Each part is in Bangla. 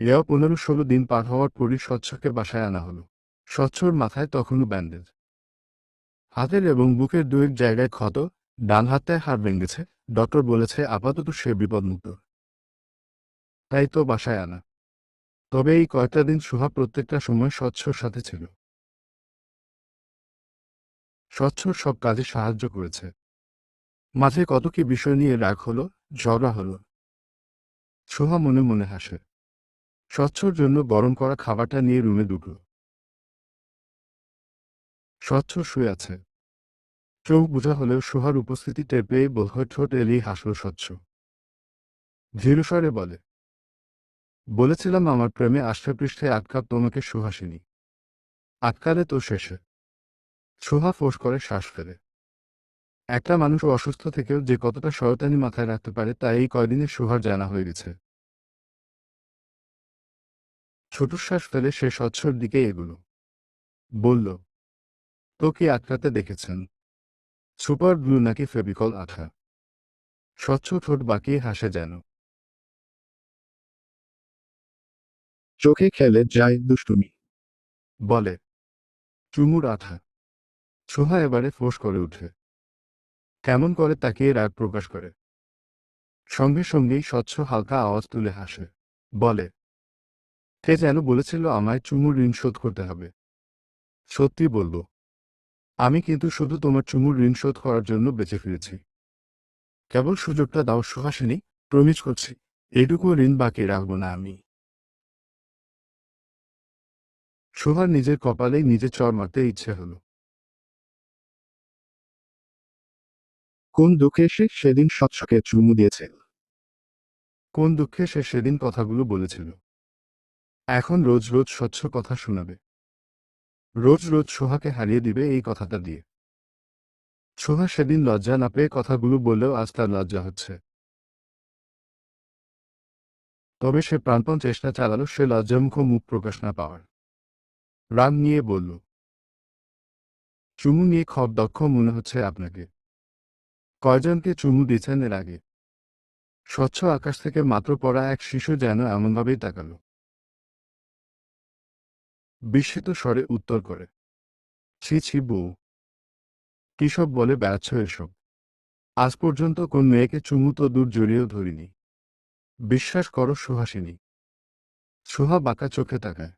এও পনেরো ষোলো দিন পার হওয়ার পরই স্বচ্ছকে বাসায় আনা হলো। স্বচ্ছর মাথায় তখনও ব্যান্ডেজ হাতের এবং বুকের দুয়েক জায়গায় ক্ষত, ডান হাতটায় হাড় ভেঙেছে ডক্টর বলেছে আপাতত সে বিপদমুক্ত। তাই তো বাসায় আনা। তবে এই কয়েকটা দিন সুহা প্রত্যেকটা সময় স্বচ্ছর সাথে ছিল। স্বচ্ছর সব কাজে সাহায্য করেছে। মাঝে কত কি বিষয় নিয়ে রাগ হলো, ঝগড়া হলো। সোহা মনে মনে হাসে। স্বচ্ছর জন্য গরম করা খাবারটা নিয়ে রুমে ঢুকল। স্বচ্ছ শুয়ে আছে। চোখ বোঝা হলেও সোহার উপস্থিতি টের পেয়ে বোধহয় ঠোঁট এলিয়ে হাসল স্বচ্ছ। ধীরস্বরে বলে, বলেছিলাম আমার প্রেমে আষ্টাপৃষ্ঠে আটকাপ তোমাকে সুহাসিনী আটকালে তো শেষে। সোহা ফোঁস করে শ্বাস ফেলে। একটা মানুষ অসুস্থ থেকেও যে কতটা শয়তানি মাথায় রাখতে পারে, তা এই কয়দিনে সোহার জানা হয়ে গেছে। ছোট শ্বাস ফেলে সে স্বচ্ছর দিকে এগুলো। বলল তো কি আটকাতে দেখেছেন। সুপার ব্লু নাকি ফেবিকল আঠা স্বচ্ছ ঠোঁট বাকিয়ে হাসে যেন। চোখে খেলে যায় দুষ্টুমি। বলে, চুমুর আঠা। সোহা এবারে ফোঁস করে উঠে। কেমন করে তাকিয়ে রাগ প্রকাশ করে। সঙ্গে সঙ্গেই স্বচ্ছ হালকা আওয়াজ তুলে হাসে। বলে কে যেন বলেছিল আমায় চুমুর ঋণ শোধ করতে হবে। সত্যি বলব, আমি কিন্তু শুধু তোমার চুমুর ঋণ শোধ করার জন্য বেঁচে ফিরেছি। কেবল সুযোগটা দাও সুহাসিনী প্রমিজ করছি এটুকু ঋণ বাকি রাখব না আমি। সোহার নিজের কপালেই নিজে চর মারতে ইচ্ছে হলো। কোন দুঃখে সে সেদিন সৎসকে চুমু দিয়েছে কোন দুঃখে সে সেদিন কথাগুলো বলেছিল? এখন রোজ রোজ স্বচ্ছ কথা শোনাবে। রোজ রোজ সোহাকে হারিয়ে দিবে এই কথাটা দিয়ে। সোহা সেদিন লজ্জা না পেয়ে কথাগুলো বললেও আজ তার লজ্জা হচ্ছে। তবে সে প্রাণপণ চেষ্টা চালালো, সে লজ্জামুখ মুখ প্রকাশ না পাওয়ার। রাগ নিয়ে বলল, চুমু নিয়ে খব দক্ষ মনে হচ্ছে আপনাকে। কয়জনকে চুমু দিয়েছেন এর আগে? স্বচ্ছ আকাশ থেকে মাত্র পড়া এক শিশু যেন এমনভাবেই তাকালো। বিস্মিত স্বরে উত্তর করে, ছি ছি, বউ। কিসব বলে বেড়াচ্ছ এসব? আজ পর্যন্ত কোন মেয়েকে চুমু তো দূর জড়িয়েও ধরিনি। বিশ্বাস করো সুহাসিনী। সুহা বাঁকা চোখে তাকায়।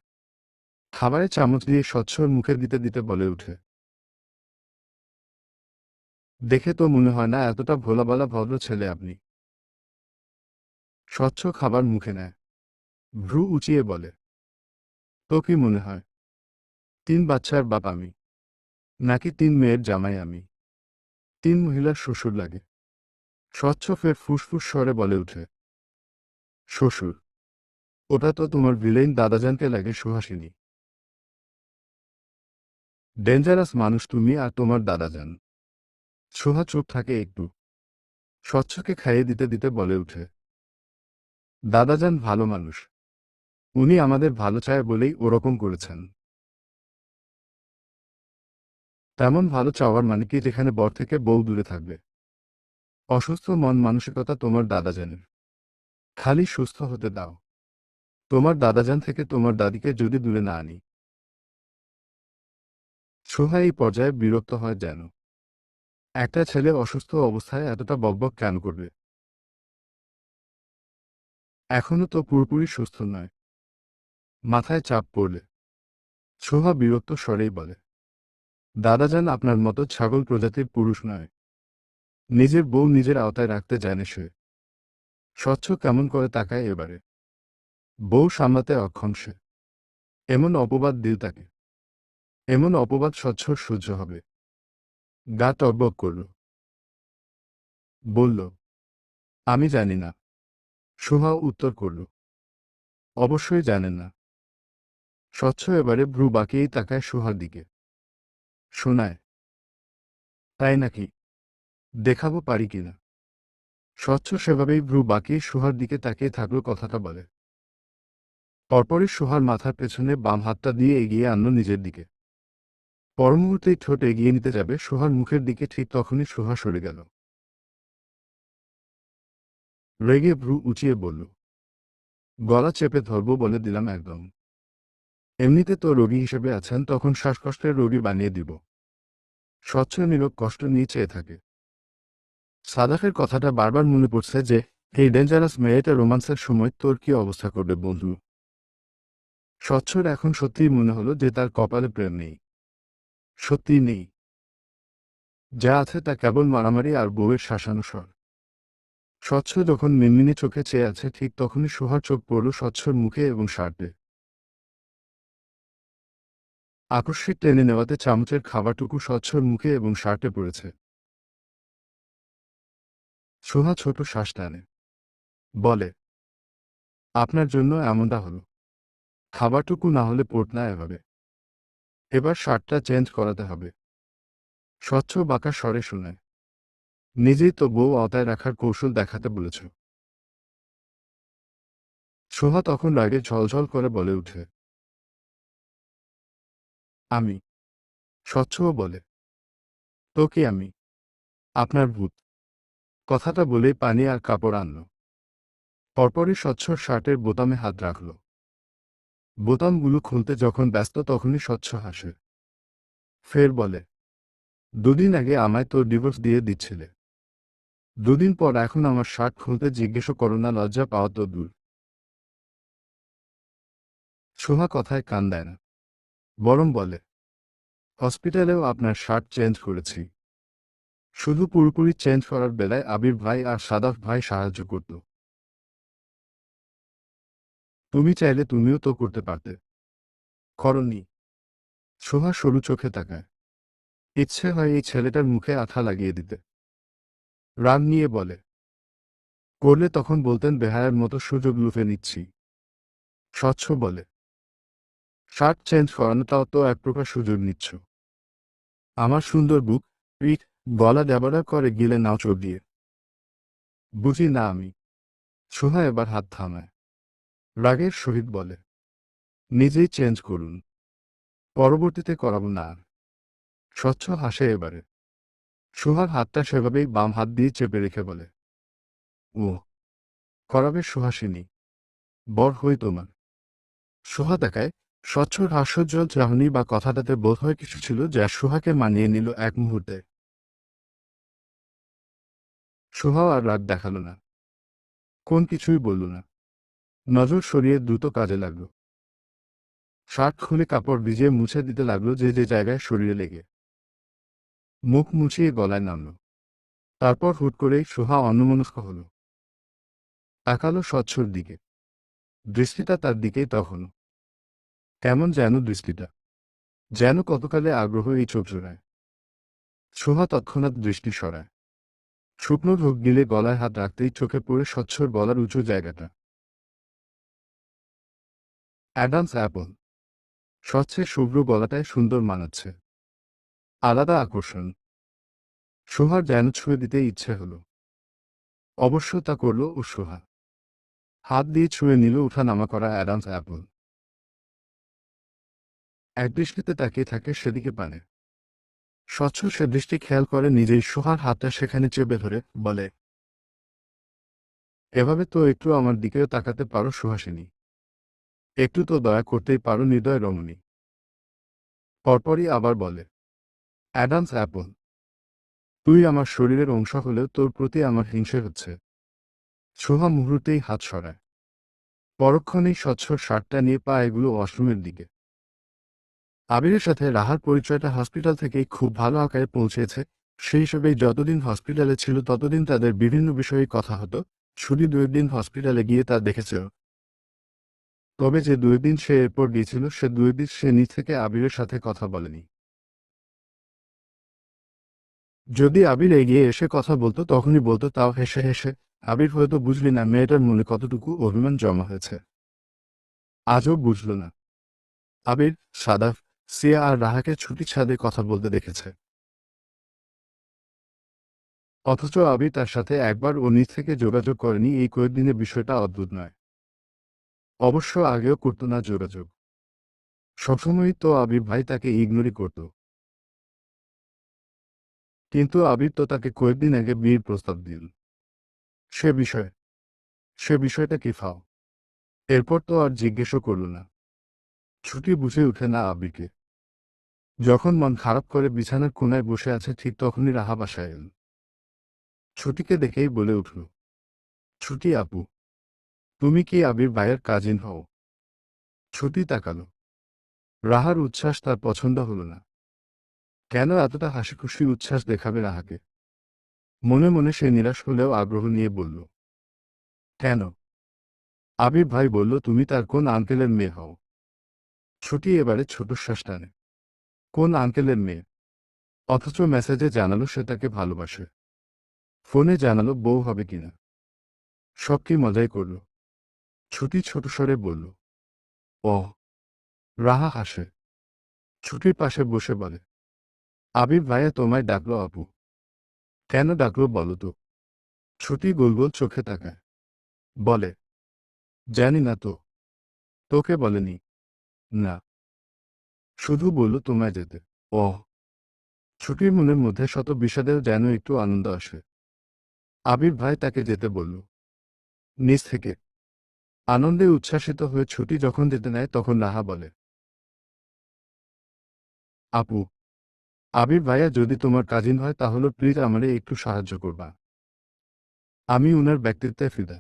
খাবারে চামচ দিয়ে স্বচ্ছর মুখে দিতে দিতে বলে উঠে, দেখে তো মনে হয় না এতটা ভোলাবালা ভদ্র ছেলে আপনি। স্বচ্ছ খাবার মুখে নেয়। ভ্রু উঁচিয়ে বলে তো কি মনে হয়? তিন বাচ্চার বাপ আমি। নাকি তিন মেয়ের জামাই আমি? তিন মহিলার শ্বশুর লাগে। স্বচ্ছ ফের ফুসফুস স্বরে বলে উঠে। শ্বশুর, ওটা তো তোমার ভিলেন দাদাজানকে লাগে সুহাসিনী। ডেঞ্জারাস মানুষ তুমি আর তোমার দাদাজান। সোহা চুপ থাকে একটু। স্বচ্ছকে খাইয়ে দিতে দিতে বলে উঠে। দাদাজান ভালো মানুষ। উনি আমাদের ভালো চায় বলেই ওরকম করেছেন। তেমন ভালো চাওয়ার মানে কি যেখানে বর থেকে বউ দূরে থাকবে? অসুস্থ মন মানসিকতা তোমার দাদা দাদাজানের। খালি সুস্থ হতে দাও। তোমার দাদাজান থেকে তোমার দাদিকে যদি দূরে না আনি। সোহা এই পর্যায়ে বিরক্ত হয় যেন। একটা ছেলে অসুস্থ অবস্থায় এতটা বকবক কেন করবে? এখনও তো পুরোপুরি সুস্থ নয়। মাথায় চাপ পড়লে। সোহা বিরক্ত স্বরেই বলে, দাদা দাদাজান আপনার মতো ছাগল প্রজাতির পুরুষ নয়। নিজের বউ নিজের আওতায় রাখতে জানে সে। স্বচ্ছ কেমন করে তাকায় এবারে। বউ সামলাতে অক্ষম সে। এমন অপবাদ দিল তাকে। এমন অপবাদ স্বচ্ছ সহ্য হবে। গা টকবক করল। বলল, আমি জানি না। সোহা উত্তর করল, অবশ্যই জানেন না। স্বচ্ছ এবারে ভ্রু বাঁকিয়েই তাকায় সোহার দিকে। শোনায়, তাই নাকি? দেখাবো পারি কিনা স্বচ্ছ সেভাবেই ভ্রু বাঁকিয়ে সোহার দিকে তাকিয়ে থাকল কথাটা বলে। পরপরই সোহার মাথার পেছনে বাম হাতটা দিয়ে এগিয়ে আনলো নিজের দিকে। পরমুহূর্তেই ঠোঁট এগিয়ে নিতে যাবে সোহার মুখের দিকে ঠিক তখনই সোহা সরে গেল। রেগে ভ্রু উঁচিয়ে বলল, গলা চেপে ধরবো বলে দিলাম একদম। এমনিতে তো রোগী হিসেবে আছেন, তখন শ্বাসকষ্টের রোগী বানিয়ে দিব। স্বচ্ছ নীরব কষ্ট নিয়ে চেয়ে থাকে। সাদাকের কথাটা বারবার মনে পড়ছে যে, এই ডেঞ্জারাস মেয়েটা রোমান্সের সময় তোর কি অবস্থা করবে বন্ধু? স্বচ্ছর এখন সত্যিই মনে হলো যে তার কপালে প্রেম নেই। সত্যি নেই। যা আছে তা কেবল মারামারি আর বউয়ের শাসানো স্বর স্বচ্ছ যখন মিনমিনি চোখে চেয়ে আছে, ঠিক তখনই সোহার চোখ পড়ল স্বচ্ছর মুখে এবং শার্টে আকস্মিক টেনে নেওয়াতে চামচের খাবারটুকু স্বচ্ছর মুখে এবং শার্টে পড়েছে। সোহা ছোট শ্বাস টানে। বলে, আপনার জন্য এমনটা হলো। খাবারটুকু না হলে পড়ত না এভাবে। এবার শার্টটা চেঞ্জ করাতে হবে। স্বচ্ছ বাঁকা স্বরে শোনায়। নিজেই তো বউ আওতায় রাখার কৌশল দেখাতে বলেছ। সোহা তখন রাগে ঝলঝল করে বলে উঠে। আমি। স্বচ্ছও বলে। তোকে আমি। আপনার ভূত। কথাটা বলেই পানি আর কাপড় আনল। পরপরই স্বচ্ছ শার্টের বোতামে হাত রাখল। বোতামগুলো খুলতে যখন ব্যস্ত তখনই স্বচ্ছ হাসে। ফের বলে, দুদিন আগে আমায় তোর ডিভোর্স দিয়ে দিচ্ছিলে। দুদিন পর এখন আমার শার্ট খুলতে জিজ্ঞেসও করো না, লজ্জা পাওয়া তো দূর। সোহা কথায় কান দেয় না। বরং বলে, হসপিটালেও আপনার শার্ট চেঞ্জ করেছি। শুধু পুরোপুরি চেঞ্জ করার বেলায় আবির ভাই আর সাদাফ ভাই সাহায্য করত। তুমি চাইলে তুমিও তো করতে পারতে। করনি। সোহা সরু চোখে তাকায়। ইচ্ছে হয় এই ছেলেটার মুখে আঠা লাগিয়ে দিতে। রাগ নিয়ে বলে, করলে তখন বলতেন বেহায়ার মতো সুযোগ লুফে নিচ্ছি। স্বচ্ছ বলে শার্ট চেঞ্জ করানোটাও তো এক প্রকার সুযোগ নিচ্ছ। আমার সুন্দর বুক, পিঠ, গলা ডাবাডা করে গিলে নাও চোখ দিয়ে। বুঝি না আমি। সোহা এবার হাত থামায়। রাগের সহিত বলে, নিজেই চেঞ্জ করুন। পরবর্তীতে করাবো না স্বচ্ছ হাসে এবারে। সোহার হাতটা সেভাবেই বাম হাত দিয়ে চেপে রেখে বলে ও করাবে সুহাসিনী বর হই তোমার। সোহা দেখায় স্বচ্ছর হাস্যজ্জ্বল চাহনি বা কথাটাতে বোধ হয় কিছু ছিল যা সোহাকে মানিয়ে নিল এক মুহূর্তে। সোহাও আর রাগ দেখাল না। কোন কিছুই বলল না। নজর সরিয়ে দ্রুত কাজে লাগল। শার্ট খুলে কাপড় ভিজিয়ে মুছে দিতে লাগল যে যে জায়গায় শরীরে লেগে। মুখ মুছিয়ে গলায় নামল। তারপর হুট করেই সোহা অন্যমনস্ক হল। তাকালো স্বচ্ছর দিকে। দৃষ্টিটা তার দিকেই তখনও কেমন যেন দৃষ্টিটা। যেন কতকালে আগ্রহ এই চোখ জোড়ায়। সোহা তৎক্ষণাৎ দৃষ্টি সরায়। শুকনো ঢোক গিলে গলায় হাত রাখতেই চোখে পড়ে স্বচ্ছর গলার উঁচু জায়গাটা। Adams Apple. স্বচ্ছের শুভ্র গলাটায় সুন্দর মানাচ্ছে। আলাদা আকর্ষণ। সোহার যেন ছুঁয়ে দিতে ইচ্ছে হলো। অবশ্য তা করল ও সোহা। হাত দিয়ে ছুঁয়ে নিল উঠা নামা করা অ্যাডামস অ্যাপল। এক দৃষ্টিতে তাকিয়ে থাকে সেদিকে পানে। স্বচ্ছ সে দৃষ্টি খেয়াল করে নিজেই সোহার হাতটা সেখানে চেপে ধরে, বলে, এভাবে তো একটু আমার দিকেও তাকাতে পারো সুহাসিনী। একটু তো দয়া করতেই পারো হৃদয় রমণী। পরপরই আবার বলে, অ্যাডামস অ্যাপল, তুই আমার শরীরের অংশ হলেও তোর প্রতি আমার হিংসে হচ্ছে। সোহা মুহূর্তেই হাত সরায়। পরক্ষণেই স্বচ্ছ শার্টটা নিয়ে পা এগুলো ওয়াশরুমের দিকে। আবিরের সাথে রাহার পরিচয়টা হসপিটাল থেকেই খুব ভালো আকারে পৌঁছেছে। সেই হিসেবেই যতদিন হসপিটালে ছিল, ততদিন তাদের বিভিন্ন বিষয়ে কথা হতো। শুধু দুই দিন হসপিটালে গিয়ে তা দেখেছে। তবে যে দুই দিন সে এরপর গিয়েছিল, সে দুই দিন সে নিজ থেকে আবিরের সাথে কথা বলেনি। যদি আবির এগিয়ে এসে কথা বলতো, তখনই বলতো, তাও হেসে হেসে। আবির হয়তো বুঝলি না, মেয়েটার মনে কতটুকু অভিমান জমা হয়েছে। আজও বুঝল না। আবির সাদাফ সিয়া আর রাহাকে ছুটি ছাদে কথা বলতে দেখেছে। অথচ আবির তার সাথে একবার ও নিজ থেকে যোগাযোগ করেনি, এই কয়েকদিনে বিষয়টা অদ্ভুত নয়। অবশ্য আগেও করতো না যোগাযোগ। সবসময়ই তো আবির ভাই তাকে ইগনোরই করত। কিন্তু আবির তো তাকে কয়েকদিন আগে বিয়ের প্রস্তাব দিল। সে বিষয়ে, সে বিষয়টা কি ফাও? এরপর তো আর জিজ্ঞেসও করল না। ছুটি বুঝে উঠে না আবিরকে যখন মন খারাপ করে বিছানার কোনায় বসে আছে, ঠিক তখনই রাহা বাসায় এল। ছুটিকে দেখেই বলে উঠল, ছুটি আপু, তুমি কি আবির ভাইয়ের কাজিন হও? ছুটি তাকালো। রাহার উচ্ছ্বাস তার পছন্দ হল না। কেন এতটা হাসি খুশি উচ্ছ্বাস দেখাবে রাহাকে? মনে মনে সে নিরাশ হলেও আগ্রহ নিয়ে বলল, কেন? আবির ভাই বলল, তুমি তার কোন আঙ্কেলের মেয়ে হও? ছুটি এবারে ছোট শ্বাস টানে। কোন আঙ্কেলের মেয়ে? অথচ মেসেজে জানালো সে তাকে ভালোবাসে। ফোনে জানালো বউ হবে কিনা। সব কি মজাই করল। ছুটি ছোট স্বরে বলল ও রাহা হাসে। ছুটির পাশে বসে বলে, আবির ভাইয়া তোমায় ডাকলো আপু। কেন ডাকলো বলো তো? ছুটি গোল গোল চোখে তাকায়। বলে? জানি না তো। তোকে বলেনি? না। শুধু বলল, তোমায় যেতে। ও ছুটির মনের মধ্যে শত বিষাদের যেন একটু আনন্দ আসে। আবির ভাই তাকে যেতে বলল। নিজ থেকে। আনন্দে উচ্ছ্বাসিত হয়ে ছুটি যখন যেতে নেয়, তখন রাহা বলে, আপু, আবির ভাইয়া যদি তোমার কাজিন হয়, তাহলে প্লিজ আমারে একটু সাহায্য করবা। আমি উনার ব্যক্তিত্বে ফিদা।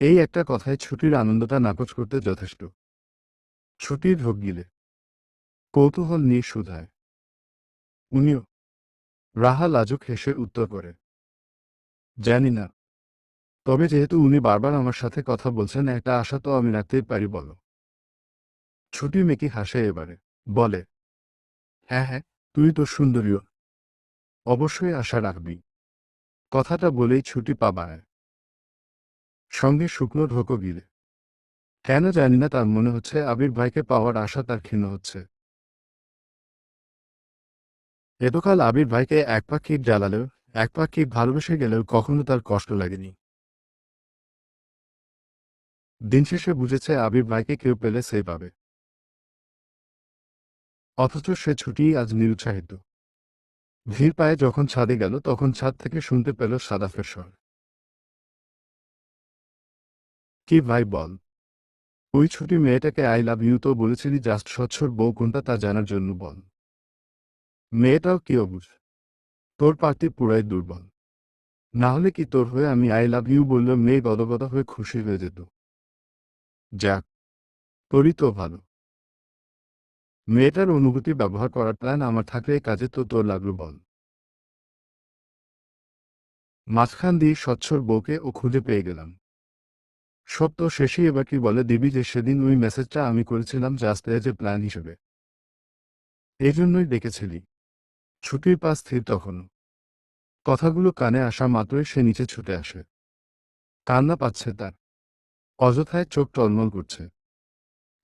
এই একটা কথায় ছুটির আনন্দটা নাকচ করতে যথেষ্ট। ছুটির ঢোক গিলে। কৌতূহল নিয়ে শুধায়। উনিও রাহা লাজুক হেসে উত্তর করে, জানি না। তবে যেহেতু উনি বারবার আমার সাথে কথা বলছেন, একটা আশা তো আমি রাখতেই পারি, বলো। ছুটি মেকি হাসে এবারে, বলে হ্যাঁ হ্যাঁ তুই তো সুন্দরীও। অবশ্যই আশা রাখবি। কথাটা বলেই ছুটি পাবায় সঙ্গে শুকনো ঢোকো গিলে। কেন জানি না তার মনে হচ্ছে আবির ভাইকে পাওয়ার আশা তার ক্ষীণ হচ্ছে। এতকাল আবির ভাইকে এক পাখি জ্বালালেও এক পাখি ভালোবেসে গেলেও কখনো তার কষ্ট লাগেনি। দিন শেষে বুঝেছে আবির ভাইকে কেউ পেলে সে পাবে। অথচ সে ছুটি আজ নিরুৎসাহিত। ভিড় পায়ে যখন ছাদে গেল, তখন ছাদ থেকে শুনতে পেল সাদাফের স্বর। কি ভাই বল? ওই ছুটি মেয়েটাকে আই লাভ ইউ তো বলেছিলি, জাস্ট স্বচ্ছর বউ কোনটা তা জানার জন্য বল। মেয়েটাও কি অবুঝ? তোর পার্টি পুরাই দুর্বল। না হলে কি তোর হয়ে আমি আই লাভ ইউ বললে মেয়ে গদগদ হয়ে খুশি হয়ে যেত? যাক, তোরই তো ভালো। মেয়েটার অনুভূতি ব্যবহার করার প্ল্যান আমার থাকলে কাজে তো তোর লাগল বল। মাঝখান দিয়ে স্বচ্ছর বউকে ও খুঁজে পেয়ে গেলাম। তো শেষে এবার কি বলে দিবি যে সেদিন ওই মেসেজটা আমি করেছিলাম জাস্ট এজ এ প্ল্যান হিসেবে। এই জন্যই ডেকেছিলি ছুটির পা স্থির তখনও কথাগুলো কানে আসা মাত্রই সে নিচে ছুটে আসে। কান্না পাচ্ছে তার। অযথায় চোখ টলমল করছে।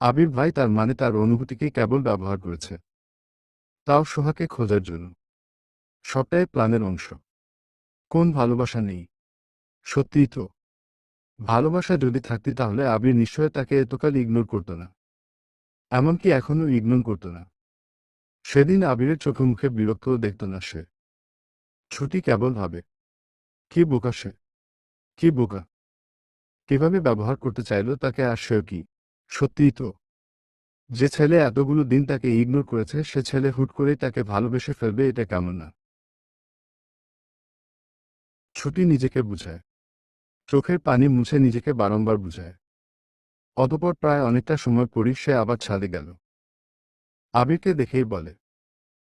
আবির ভাই তার মানে তার অনুভূতিকে কেবল ব্যবহার করেছে। তাও সোহাকে খোঁজার জন্য। সবটাই প্ল্যানের অংশ। কোন ভালোবাসা নেই? সত্যিই তো। ভালোবাসা যদি থাকতি তাহলে আবির নিশ্চয় তাকে এতকাল ইগনোর করত না। এমনকি এখনও ইগনোর করত না। সেদিন আবিরের চোখে মুখে বিরক্ত দেখত না সে। ছুটি কেবল হবে। কি বোকা সে? কি বোকা? কীভাবে ব্যবহার করতে চাইল তাকে আর সেও কি? সত্যিই তো। যে ছেলে এতগুলো দিন তাকে ইগনোর করেছে, সে ছেলে হুট করেই তাকে ভালোবেসে ফেলবে, এটা কেমন না? ছুটি নিজেকে বুঝায়। চোখের পানি মুছে নিজেকে বারংবার বুঝায়। অতপর প্রায় অনেকটা সময় পরই সে আবার ছাদে গেল। আবিরকে দেখেই বলে,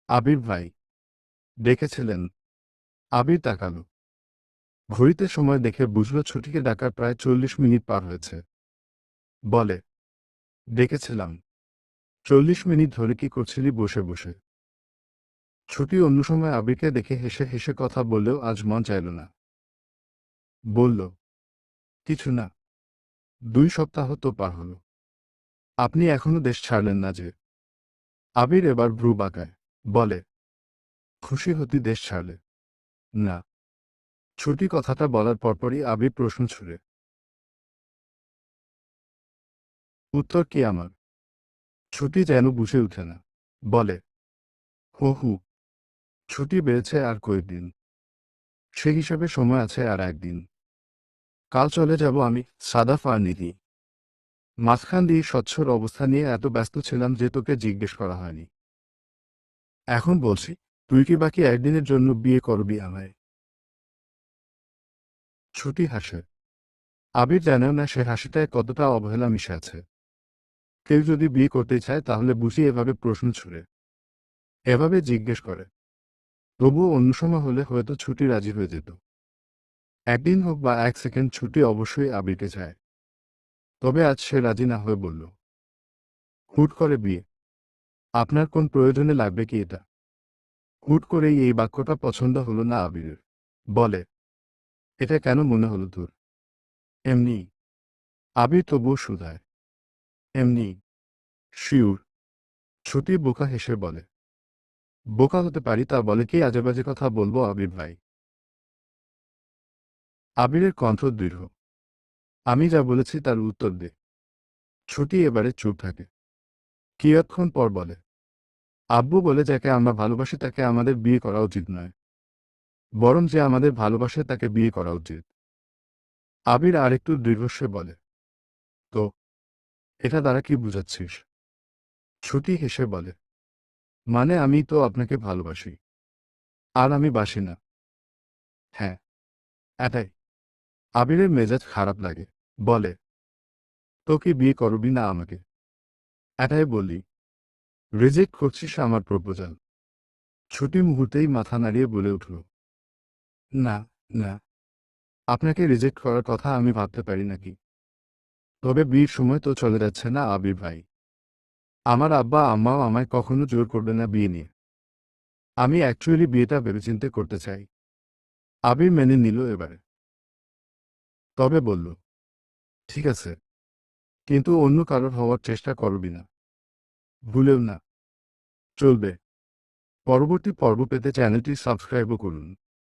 আবির ভাই, ডেকেছিলেন। আবির তাকালো। ঘড়িতে সময় দেখে বুঝল ছুটিকে ডাকার প্রায় চল্লিশ মিনিট পার হয়েছে। বলে, ডেকেছিলাম। চল্লিশ মিনিট ধরে কি করছিলি বসে বসে? ছুটি অন্য সময় আবিরকে দেখে হেসে হেসে কথা বললেও আজ মন চাইল না। বলল, কিছু না। দুই সপ্তাহ তো পার হলো। আপনি এখনও দেশ ছাড়লেন না যে আবির এবার ভ্রু বাঁকায়, বলে, খুশি হতি দেশ ছাড়লে। না। ছুটি কথাটা বলার পরপরই আবির প্রশ্ন ছুড়ে, উত্তর কি আমার? ছুটি যেন বুঝে উঠে না। বলে, হো, হু, ছুটি বেড়েছে আর কয়েকদিন সে হিসাবে সময় আছে আর একদিন। কাল চলে যাব আমি সাদা ফার নিধি। মাঝখান দিয়ে স্বচ্ছর অবস্থা নিয়ে এত ব্যস্ত ছিলাম যে তোকে জিজ্ঞেস করা হয়নি। এখন বলছি, তুই কি বাকি একদিনের জন্য বিয়ে করবি আমায়? ছুটি হাসে। আবির জানেও না সে হাসিটায় কতটা অবহেলা মিশে আছে। কেউ যদি বিয়ে করতে চায় তাহলে বুঝি এভাবে প্রশ্ন ছুড়ে। এভাবে জিজ্ঞেস করে। তবুও অন্য সময় হলে হয়তো ছুটি রাজি হয়ে যেত। একদিন হোক বা এক সেকেন্ড ছুটি অবশ্যই আবিরকে চায়। তবে আজ সে রাজি না হয়ে বলল, হুট করে বিয়ে। আপনার কোন প্রয়োজনে লাগবে কি এটা? হুট করেই এই বাক্যটা পছন্দ হলো না আবিরের। বলে, এটা কেন মনে হলো তোর? এমনি। আবির তবুও শুধায় এমনি। শিউর। ছুটি বোকা হেসে বলে। বোকা হতে পারি তা বলে কি আজে বাজে কথা বলব আবির ভাই? আবিরের কণ্ঠ দৃঢ়। আমি যা বলেছি তার উত্তর দে। ছুটি এবারে চুপ থাকে। কিয়ৎক্ষণ পর বলে? আব্বু বলে যাকে আমরা ভালোবাসি তাকে আমাদের বিয়ে করা উচিত নয়। বরং যে আমাদের ভালোবাসে তাকে বিয়ে করা উচিত। আবির আরেকটু দীর্ঘস্বে বলে, তো, এটা দ্বারা কি বুঝাচ্ছিস? ছুটি হেসে বলে মানে আমি তো আপনাকে ভালোবাসি। আর আমি বাসি না। হ্যাঁ এটাই। আবিরের মেজাজ খারাপ লাগে। বলে, তোকে বিয়ে করবি না আমাকে? এটাই বলি, রিজেক্ট করছিস আমার প্রপোজাল। ছুটি মুহূর্তেই মাথা নাড়িয়ে বলে উঠল, না না, আপনাকে রিজেক্ট করার কথা আমি ভাবতে পারি নাকি? তবে বিয়ের সময় তো চলে যাচ্ছে না আবির ভাই। আমার আব্বা, আম্মাও আমায় কখনো জোর করবে না বিয়ে নিয়ে। আমি অ্যাকচুয়ালি বিয়েটা ভেবেচিন্তে করতে চাই। আবির মেনে নিল এবারে। তবে বলল ঠিক আছে। কিন্তু অন্য কারোর হওয়ার চেষ্টা করবি না। ভুলেও না। চলবে। পরবর্তী পর্ব পেতে চ্যানেলটি সাবস্ক্রাইবও করুন।